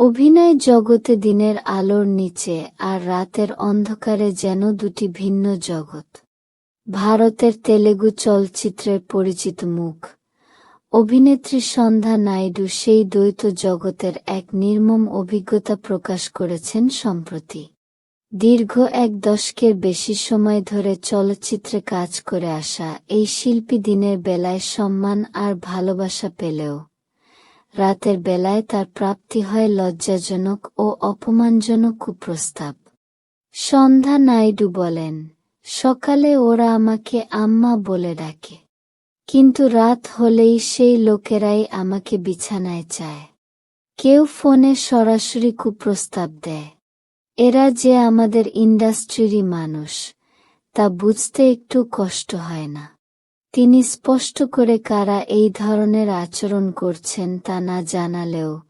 অভিনয় জগতে দিনের আলোর নিচে আর রাতের অন্ধকারে যেন দুটি ভিন্ন জগৎ। ভারতের তেলেগু চলচ্চিত্রের পরিচিত মুখ। অভিনেত্রী সন্ধ্যা নাইডু সেই দ্বৈত জগতের এক নির্মম অভিজ্ঞতা প্রকাশ করেছেন সম্প্রতি। দীর্ঘ এক দশকের বেশি সময় ধরে চলচ্চিত্রে কাজ করে আসা এই শিল্পী দিনের বেলায় সম্মান আর ভালোবাসা পেলেও রাতের বেলায় তার প্রাপ্তি হয় লজ্জাজনক ও অপমানজনক কুপ্রস্তাব। সন্ধ্যা নাইডু বলেন, সকালে ওরা আমাকে আম্মা বলে ডাকে, কিন্তু রাত হলেই সেই লোকেরাই আমাকে বিছানায় চায়। কেউ ফোনে সরাসরি কুপ্রস্তাব দেয়। এরা যে আমাদের ইন্ডাস্ট্রিরই মানুষ, তা বুঝতে একটু কষ্ট হয় না। তিনি স্পষ্ট করে কারা এই ধরনের আচরণ করছেন তা না জানালেও,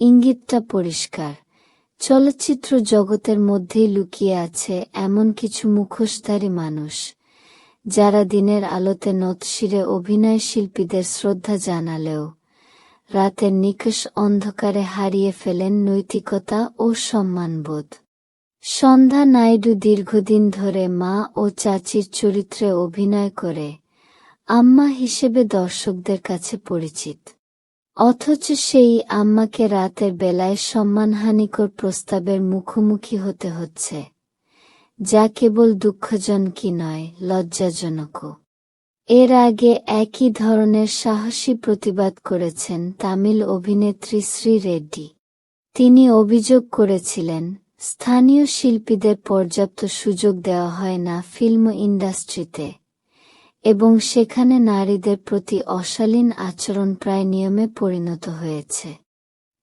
ইঙ্গিতটা পরিষ্কার। চলচ্চিত্র জগতের মধ্যেই লুকিয়ে আছে এমন কিছু মুখোশধারী মানুষ, যারা দিনের আলোতে নতশিরে অভিনয় শিল্পীদের শ্রদ্ধা জানালেও, রাতের নিকষ অন্ধকারে হারিয়ে ফেলেন নৈতিকতা ও সম্মানবোধ। সন্ধ্যা নাইডু দীর্ঘদিন ধরে মা ও চাচির চরিত্রে অভিনয় করে আম্মা হিসেবে দর্শকদের কাছে পরিচিত। অথচ সেই আম্মাকে রাতের বেলায় সম্মানহানিকর প্রস্তাবের মুখোমুখি হতে হচ্ছে, যা কেবল দুঃখজনকই নয়, লজ্জাজনকও। এর আগে একই ধরনের সাহসী প্রতিবাদ করেছেন তামিল অভিনেত্রী শ্রী রেড্ডি। তিনি অভিযোগ করেছিলেন, স্থানীয় শিল্পীদের পর্যাপ্ত সুযোগ দেওয়া হয় না ফিল্ম ইন্ডাস্ট্রিতে। এবং সেখানে নারীদের প্রতি অশালীন আচরণ প্রায় নিয়মে পরিণত হয়েছে।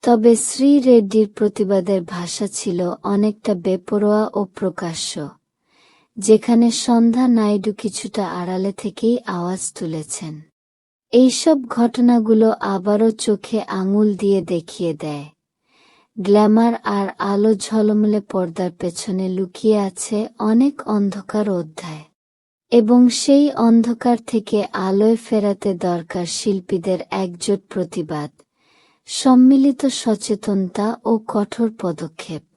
তবে শ্রী রেড্ডির প্রতিবাদের ভাষা ছিল অনেকটা বেপরোয়া ও প্রকাশ্য, যেখানে সন্ধ্যা নাইডু কিছুটা আড়ালে থেকেই আওয়াজ তুলেছেন। এইসব ঘটনাগুলো আবারও চোখে আঙুল দিয়ে দেখিয়ে দেয়। গ্ল্যামার আর আলো ঝলমলে পর্দার পেছনে লুকিয়ে আছে অনেক অন্ধকার অধ্যায়। এবং সেই অন্ধকার থেকে আলোয় ফেরাতে দরকার শিল্পীদের একজোট প্রতিবাদ, সম্মিলিত সচেতনতা ও কঠোর পদক্ষেপ।